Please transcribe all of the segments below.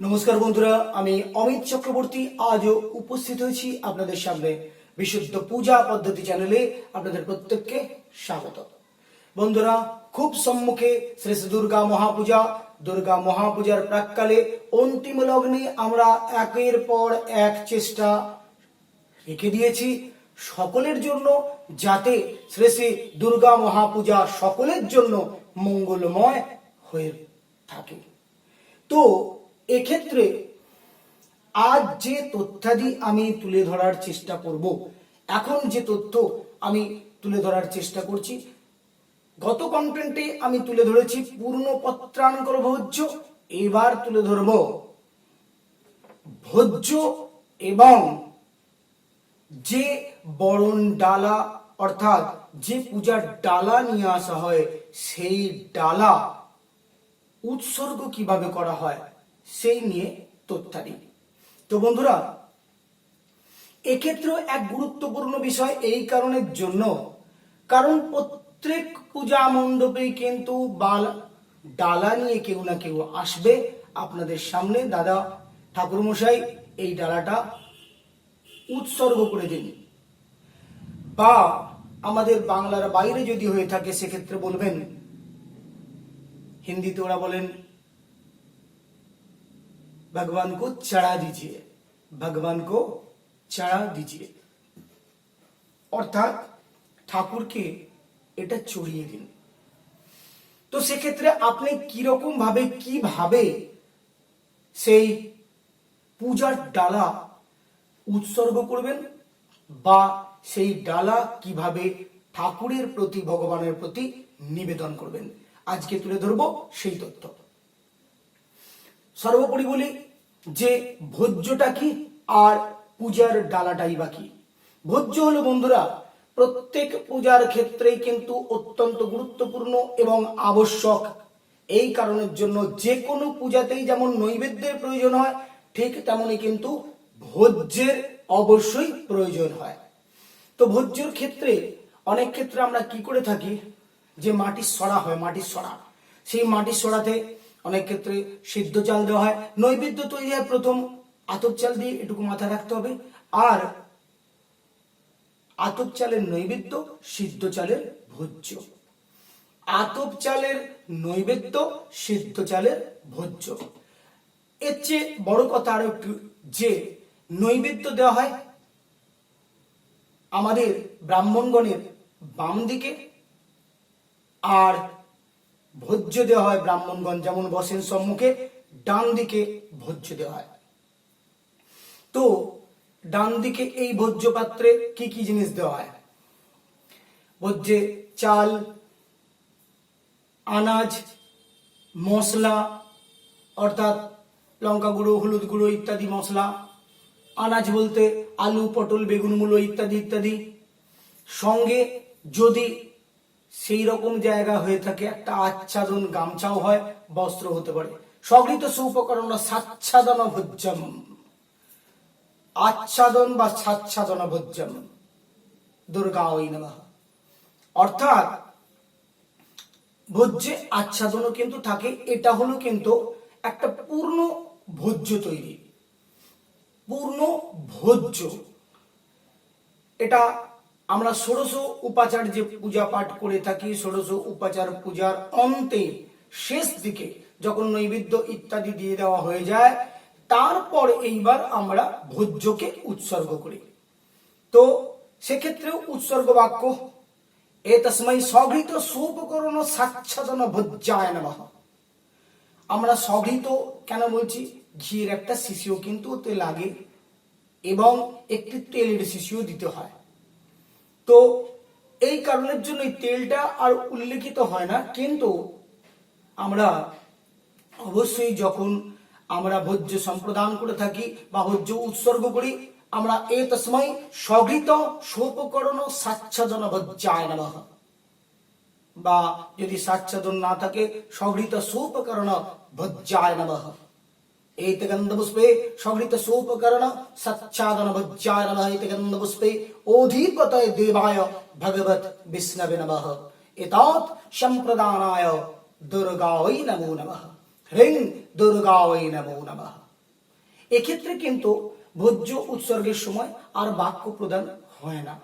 নমস্কার বন্ধুরা, আমি অমিত চক্রবর্তী আজও উপস্থিত হয়েছি আপনাদের সামনে বিশুদ্ধ পূজা পদ্ধতি চ্যানেলে। আপনাদের প্রত্যেককে স্বাগত। বন্ধুরা খুব সম্মুখে শ্রী শ্রী দুর্গা মহাপূজা। দুর্গা মহাপূজার প্রাককালে অন্তিম লগ্নে আমরা একের পর এক চেষ্টা রেখে দিয়েছি। সকলের জন্য যাতে শ্রী শ্রী দুর্গা মহাপূজা সকলের জন্য মঙ্গলময় হয়ে থাকে। তো এক্ষেত্রে আজ যে তথ্যাদি আমি তুলে ধরার চেষ্টা করব, এখন যে তথ্য আমি তুলে ধরার চেষ্টা করছি গত কন্টেন্টে আমি তুলে ধরেছি পূর্ণ পত্রাঙ্কর ভোজ্য, এবার তুলে ধরব ভোজ্য এবং যে বরণ ডালা, অর্থাৎ যে পূজার ডালা নিয়ে আসা হয়, সেই ডালা উৎসর্গ কীভাবে করা হয়, সেই নিয়ে তথ্যাদি। তো বন্ধুরা, এক্ষেত্রেও এক গুরুত্বপূর্ণ বিষয় এই কারণের জন্য, কারণ পৈতৃক পূজা মণ্ডপে কিন্তু বাল ডালা নিয়ে কেউ না কেউ আসবে আপনাদের সামনে। দাদা ঠাকুরমশাই, এই ডালাটা উৎসর্গ করে দিন। বা আমাদের বাংলার বাইরে যদি হয়ে থাকে, সেক্ষেত্রে বলবেন, হিন্দিতে ওরা বলেন, ভগবান কো চড়া দিজিয়ে, ভগবান কো চড়া দিজিয়ে। অর্থাৎ ঠাকুরকে এটা চড়িয়ে দিন। তো সেক্ষেত্রে আপনি কীরকম ভাবে কীভাবে সেই পূজার ডালা উৎসর্গ করবেন বা সেই ডালা কীভাবে ঠাকুরের প্রতি, ভগবানের প্রতি নিবেদন করবেন? আজকে তুলে ধরবো সেই তথ্য। সর্বোপরি বলি যে ভোজ্যটা কি আর পূজার ডালাটাই বা কি? ভোজ্য হলো বন্ধুরা প্রত্যেক পূজার ক্ষেত্রেই কিন্তু অত্যন্ত গুরুত্বপূর্ণ এবং আবশ্যক। এই কারণের জন্য যে কোনো পূজাতেই যেমন নৈবেদ্যের প্রয়োজন হয়, ঠিক তেমনই কিন্তু ভোজ্যের অবশ্যই প্রয়োজন হয়। তো ভোজ্যর ক্ষেত্রে অনেক ক্ষেত্রে আমরা কি করে থাকি, যে মাটির সরা হয় মাটির সরা সেই মাটির সরাতে অনেক ক্ষেত্রে সিদ্ধ চাল দেওয়া হয়। নৈবেদ্য তৈরি হয় প্রথম, আতপ চাল দিয়ে এটুকু মাথায় রাখতে হবে। আর আতপ চালের নৈবেদ্য, সিদ্ধ চালের ভোজ্য। আতপ চালের নৈবেদ্য, সিদ্ধ চালের ভোজ্য। এর চেয়ে বড় কথা আরও একটু, যে নৈবেদ্য দেওয়া হয় আমাদের ব্রাহ্মণগণের বাম দিকে, আর ভোজ্য দেওয়া হয় ব্রাহ্মণগণ, যেমন বসেন সম্মুখে, ডান দিকে ভোজ্য দেওয়া হয়। তো ডান দিকে এই ভোজ্য পাত্রে কি কি জিনিস দেওয়া হয়? ভোজ্যে চাল, আনাজ, মশলা, অর্থাৎ লঙ্কা গুঁড়ো, হলুদ গুঁড়ো ইত্যাদি মশলা, আনাজ বলতে আলু, পটল, বেগুন, মূলো ইত্যাদি ইত্যাদি। সঙ্গে যদি সেই রকম জায়গা হয়ে থাকে, একটা আচ্ছাদন গামছাও হয়, বস্ত্র হতে পারে। সগৃহীত সুপকরণ সাচ্ছাদন ভোজ্যম। আচ্ছাদন বা সাচ্ছাদন ভোজ্যম। দুর্গা ওই অর্থাৎ ভোজ্যে আচ্ছাদনও কিন্তু থাকে, এটা হলো কিন্তু একটা পূর্ণ ভোজ্য তৈরি। পূর্ণ ভোজ্য। এটা আমরা ষোড়শ উপাচার যে পূজা পাঠ করে থাকি, ষোড়শ উপাচার পূজার অন্তে শেষ দিকে যখন নৈবেদ্য ইত্যাদি দিয়ে দেওয়া হয়ে যায় তারপর এইবার আমরা ভোজ্যকে উৎসর্গ করি। তো সেক্ষেত্রেও উৎসর্গ বাক্য এ তসময় সঘৃত সুপকরণ সাচ্ছাদন ভজ্জায় নমঃ। আমরা সঘৃত কেন বলছি? ঘিয়ের একটা শিশিও কিন্তু ওতে লাগে এবং একটি তেলের শিশিও দিতে হয়। তো এই কারণের জন্য এই তেলটা আর উল্লেখিত হয় না, কিন্তু আমরা অবশ্যই যখন আমরা ভোজ্য সম্প্রদান করে থাকি বা ভোজ্য উৎসর্গ করি। আমরা এ তসময় স্বগৃত সোপকরণ স্বাচ্ছাদন ভোজ্যায় নম। বা যদি স্বাচ্ছাদন না থাকে স্বগৃত সোপকরণ ভোজ্যায় নম। এতে গন্ধপুষ্পে সগৃত সোপকরণ সচ্ছাদন ভোজ্যায় নম। এতে গন্ধপুষ্পে অধিপতয় দেবায় ভগবত বিষ্ণবে এত সম্প্রদানায় নমো নমঃ। হ্রিং দুর্গাওই নমো নমঃ। এক্ষেত্রে কিন্তু ভোজ্য উৎসর্গের সময় আর বাক্য প্রদান হয় না।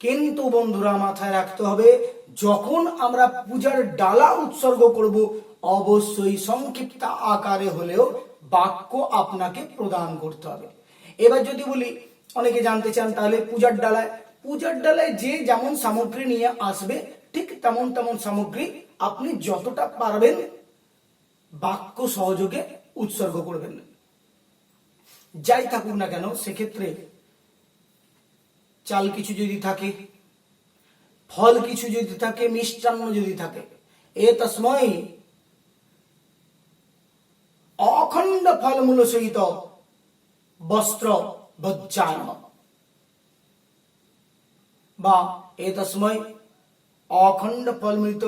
কিন্তু বন্ধুরা, মাথায় রাখতে হবে, যখন আমরা পূজার ডালা উৎসর্গ করব, অবশ্যই সংক্ষিপ্ত আকারে হলেও বাক্য আপনাকে প্রদান করতে হবে। এবার যদি বলি, অনেকে জানতে চান তাহলে পূজার ডালায় পূজার ডালায় যে যেমন সামগ্রী নিয়ে আসবে, ঠিক তেমন তেমন সামগ্রী আপনি যতটা পারবেন বাক্য সহযোগে উৎসর্গ করবেন। যাই থাকুক না কেন, সেক্ষেত্রে চাল কিছু যদি থাকে, ফল কিছু যদি থাকে, মিষ্টান্ন যদি থাকে এ তসময় অখণ্ড ফলমূল সহিত বস্ত্র বজ্জান। বা এ তসময় অখণ্ড ফলমূলিত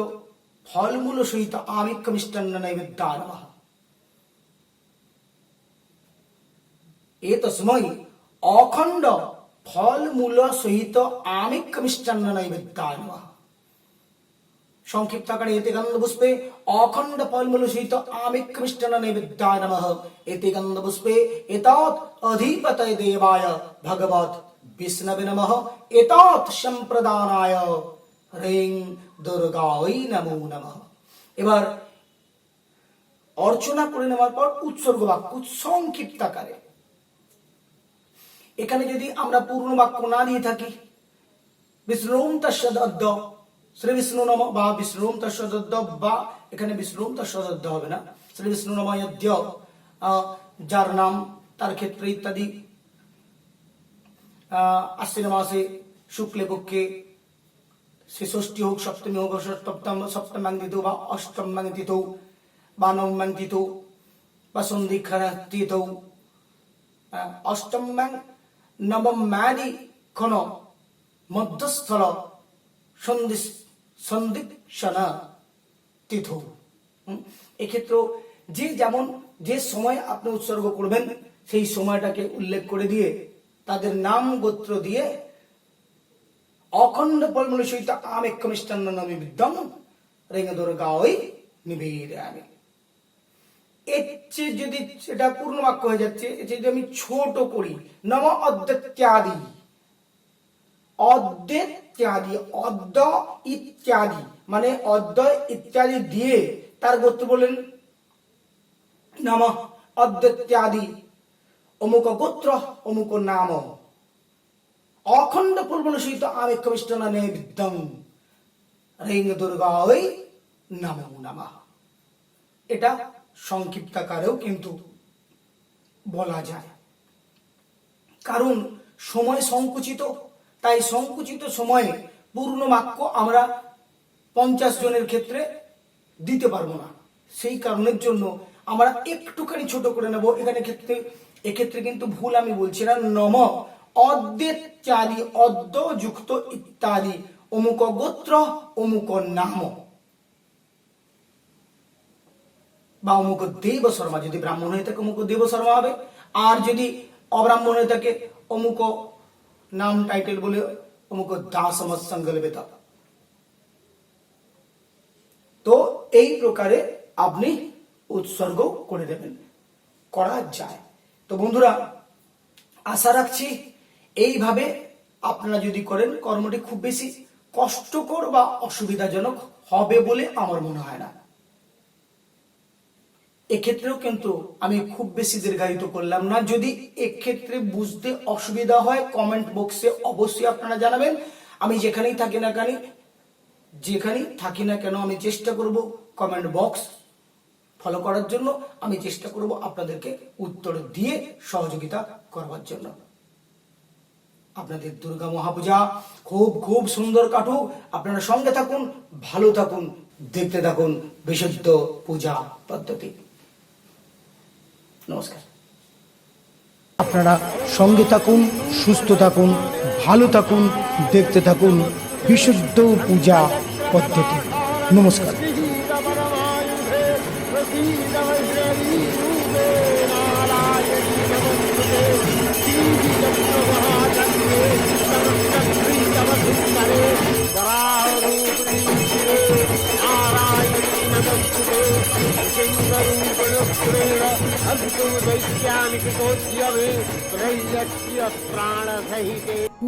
ফলমূল সহিত মিষ্টান্ন নৈবেদ্যান এ তসময় অখণ্ড ফলমূল সহিত আমিক মিষ্টান্ন নৈবেদ্যান সংক্ষিপ্ত আকারে এতে গন্ধ পুষ্পে অখণ্ড ফলমূল সহিত আমিক মিষ্টান্ন নৈবেদ্যায় নমঃ। এতে গন্ধ পুষ্পে এতাৎ অধিপতয় দেবায় ভগবত বিষ্ণবে নমঃ। এতাৎ সম্প্রদানায়। হ্রিং দুর্গায় নমো নমঃ। এবার অর্চনা করে নেওয়ার পর উৎসর্গ বাক্য সংক্ষিপ্ত আকারে এখানে যদি আমরা পূর্ণ বাক্য না দিয়ে থাকি বিষ্ণুম তস্যদ্দ শ্রী বিষ্ণু নম বা বিষ্ণুম তস্যদ্দ বা এখানে বিষ্ণুম তস্যদ্দ হবে না শ্রী বিষ্ণু নম আহ, যার নাম তার ক্ষেত্রে ইত্যাদি আশ্বিন মাসে শুক্লে পক্ষে সে ষষ্ঠী হোক সপ্তমী হোক সপ্তম সপ্তমাং তিথৌ বা অষ্টমাং তিথৌ বা নবমাং তিথৌ বা সন্ধিক্ষারা তিথৌ আহ, অষ্টমাং নবম ম্যাদি খন মধ্যস্থল সন্ধি সন্দিক্ষণা তিথ হুম? এক্ষেত্রেও যে যেমন যে সময় আপনি উৎসর্গ করবেন সেই সময়টাকে উল্লেখ করে দিয়ে তাদের নাম গোত্র দিয়ে অখণ্ড ফলমূল সহিত আমেক মিষ্টান্ন নমি বিদ্যম রেঙ দুর্গাওই নিবেদয়ামি এর চেয়ে যদি সেটা পূর্ণ বাক্য হয়ে যাচ্ছে যদি আমি ছোট করি, নম অদ্যত্যাদি অদ্যত্যাদি, অদ্য ইত্যাদি মানে অদ্য ইত্যাদি দিয়ে তার গোত্র বলেন, নম অদ্যত্যাদি, অমুক গোত্র, অমুক নাম। অখণ্ড পূর্বণ সহিত আমেক মিষ্টনা নৈবিদ্যম রিং দুর্গা ওই নমো নমঃ। এটা সংক্ষিপ্তাকারেও কিন্তু বলা যায়। কারণ সময় সংকুচিত, তাই সংকুচিত সময়ে পূর্ণ বাক্য আমরা পঞ্চাশ জনের ক্ষেত্রে দিতে পারব না। সেই কারণের জন্য আমরা একটুখানি ছোট করে নেব। এখানে ক্ষেত্রে, এক্ষেত্রে কিন্তু ভুল আমি বলছি না। নম অদ্যেত্যাদি অদ্য যুক্ত ইত্যাদি। অমুক গোত্র অমুক নাম। বা অমুক দেব শর্মা যদি ব্রাহ্মণ হয়ে থাকে অমুক দেব শর্মা হবে। আর যদি অব্রাহ্মণ হয়ে থাকে অমুক নাম টাইটেল বলে অমুক দাস সঙ্গল বেতা তো এই প্রকারে আপনি উৎসর্গ করে দেবেন। করা যায়। তো বন্ধুরা, আশা রাখছি এইভাবে আপনারা যদি করেন, কর্মটি খুব বেশি কষ্টকর বা অসুবিধাজনক হবে বলে আমার মনে হয় না। এক্ষেত্রেও কিন্তু আমি খুব বেশি দীর্ঘায়িত করলাম না। যদি এক্ষেত্রে বুঝতে অসুবিধা হয় কমেন্ট বক্সে অবশ্যই আপনারা জানাবেন। আমি যেখানেই থাকি না কেন, যেখানেই থাকি না কেন, আমি চেষ্টা করব কমেন্ট বক্স ফলো করার জন্য। আমি চেষ্টা করব আপনাদেরকে উত্তর দিয়ে সহযোগিতা করবার জন্য। আপনাদের দুর্গা মহাপূজা খুব খুব সুন্দর কাটুক। আপনারা সঙ্গে থাকুন, ভালো থাকুন, দেখতে থাকুন বিশুদ্ধ পূজা পদ্ধতি। নমস্কার। আপনারা সঙ্গে থাকুন, সুস্থ থাকুন, ভালো থাকুন, দেখতে থাকুন বিশুদ্ধ পূজা পদ্ধতি। নমস্কার।